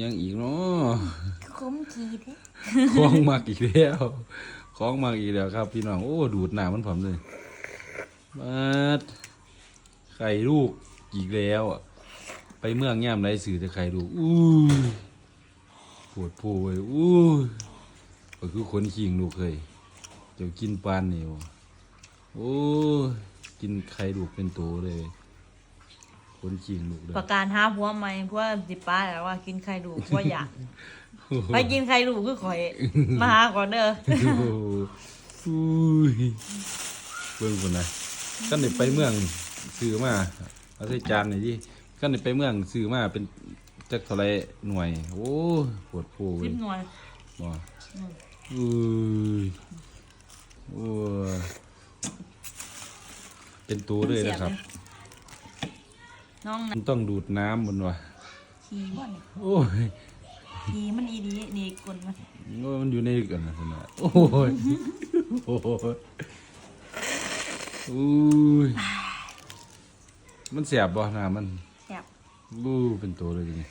ยังอีกเนาะคุ้มขีดคล้องมากอีกแล้วคล้องมากอีกแล้วครับ พี่น้องโอ้ดูดหน้ามันผมเลยมาดไข่ลูกอีกแล้วอะไปเมืองย่ามไรสื่อจะไข่ลูกอู้ยปวดโผเว้ยอู้ยก็คือคนขิงลูกเคยเดี๋ยวกินปานนี่วะโอ้ยกินไข่ลูกเป็นโตเลย คนขิงลูกเลยประกาศหาผัวใหม่เพราะว่าสิป้าแล้วว่ากินไข่ดูกเพราะอยากไปกินไข่ดูกคือข่อย มาหาก่อนเด้อโอ้โหอุ้ยเบิ่งคนนะกันได้ไปเมืองซื้อมาเอาใส่จานหน่อยดิกันได้ไปเมืองซื้อมาเป็นจักเท่าไรหน่วย โอ้ยปวดโผเว้สิยบหน่วยบ่อุ้ยโอ้ยเป็นตัวเลยนะครับ น้องมันต้องดูดน้ำมันวะทีมันโอ้ยทีมันอีดีนี่กลมันโอ้ยมันอยู่ในกันนะคุณนะโอ้ยโอ้ยอุ้ยมันเสียบบ่น้ำมันแซ่บบู้เป็นตัวเลยทีนี้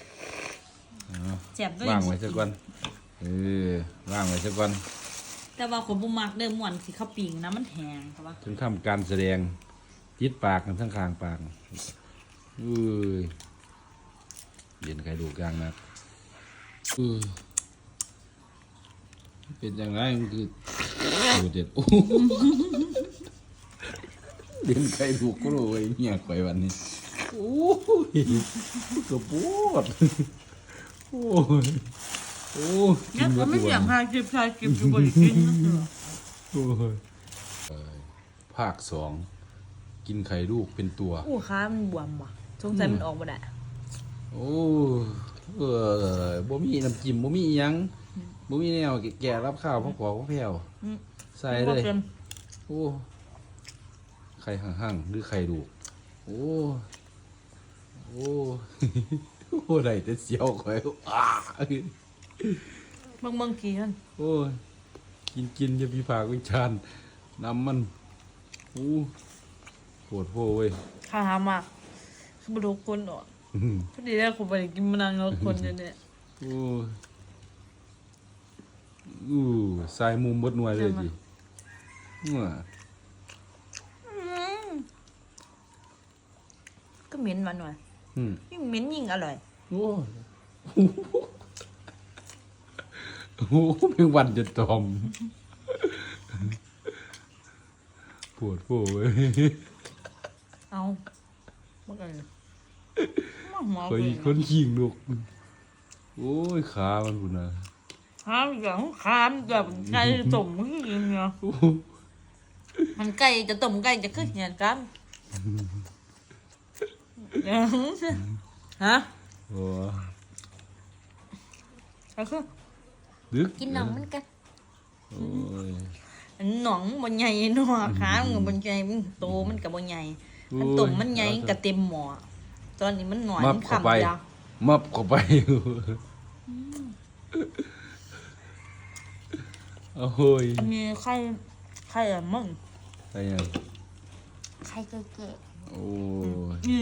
เอาแซ่บด้วยว่างไว้สักวันเออว่างไว้สักวันแต่ว่าคนบ่มักเด้อม่วนสิเขาปิงนะมันแห้งครับว่าถึงทำการแสดงจิตปากกันทั้งคางปาก อุ้ยเย็นไข่ดูกลางนะอุ้ยเป็นอย่างไรมันคือโอ้เด็ดโอ้เย็นไข่ดูกก็รู้ไว้เงียบไปวันนี้โอ้ยกระปวดโอ้ยโอ้ยเนี่ยหก็ไม่ทุเสียงวันหากิบชายกิบอยู่บ่ได้กินนะโอ้ยเอ่อภาคสองกินไข่ลูกเป็นตัวอู้ค้ามันบวมว่ะ สงสัยมันออกบ่ได้โอ้เออบ่มีน้ำจิ้มบ่มีอิหยังบ่มีแนวแก่รับข้าวพ่อขอพ่อแผ่วอืมใส่เลยบ่ค็มโอ้ไข่ห่างๆหรือไข่ดูกโอ้โอ้ โอ้ได้แต่เสียวข่อยอ้าเบิ่งเบิ่งขี้มันโอ้ยกินกินอย่าพิพากษ์วิจารณ์น้ำมันโอ้ปวดโพเว้ยข้าหามากคือ บ่ทุกคนออกอื้อพอดีแล้วผมไปกินมะนาวแล้วคนเดียวเนี่ยโอ้ยอู้สายมุมบดหน่วยเลยดิมั่วอืมก็เหม็นมาหน่อยอืมยิ่งเหม็นยิ่งอร่อยโอ้ยโอ้โหเพียงวันจะตอมปวดโผเว้ยเอา เมื่อไงมาหัวคอยคนขิงลูกโอ้ยขามันพุ่นนะห้ามอย่างขามแบบไก่ต้มมึงยิงเนาะโอ้มันไก่จะต้มไก่จะขึ้นเหมือนกันฮะโหก็คือดึกกินหนังมันกันโอ้ยหนองบนใหญ่หนอขามันกับบนใหญ่มันโตมันกับบนใหญ่ มันต้มมันใหญ่กับเต็มหม้อตอนนี้มันหน่อยมับมันเข้าไปคำยาวมับเข้าไปโอ้ยอันนี้ไข่ไข่อะมึงอะไรยังไข่เก๋โอ้ยๆนี่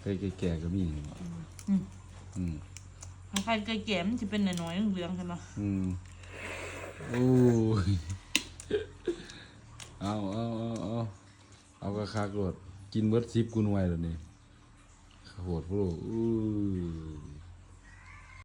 ใครแก่ๆก็มีอืมอืมไข่เก๋ๆมันจะเป็นหน่อยๆเหลืองๆใช่ไหมอืมโอ้ยเอาเอาเอาเอา เอากระคากรดกินเบิดซิปกูหน่วยแล้วนี่โหดพวกอู้